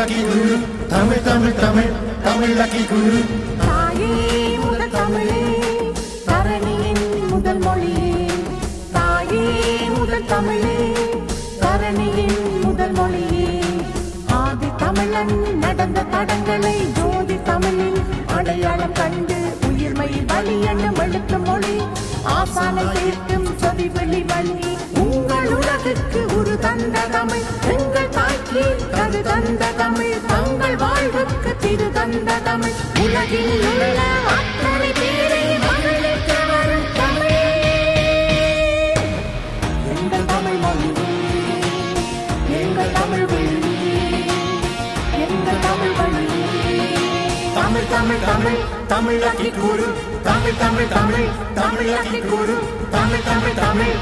தமிழ் தமிழ் தமிழகி குரு தாயே முதல் தமிழே தரணியின் முதல் மொழியே தாயே முதல் தமிழே தரணியின் முதல் மொழியே ஆதி தமிழன் நடந்த தடங்களை ஜோதி தமிழில் அடையாளம் கண்டு உயிர்மை வழி என்னும் எழுத்து மொழி. ஆசானை சேர்க்கும் சொதி வெளி வழி உங்கள் உலகுக்கு ஒரு தந்த தமிழ். எங்கள் தாய்க்கு தந்த தமிழ் தங்கள் வாழ்வுக்கு திரு தந்த தமிழ் உலகில் உள்ள அத்தனை பேரை மகிழ்விக்க வரும் தமிழே எங்கள் தமிழ் மொழி எங்கள் தமிழ் வழி எங்கள் தமிழ் தமிழ் தமிழ் தமிழ் தமிழகி தமிழ் தமிழ் தமிழ் தமிழாக்கி கூறு தமிழ் தமிழ் தமிழ்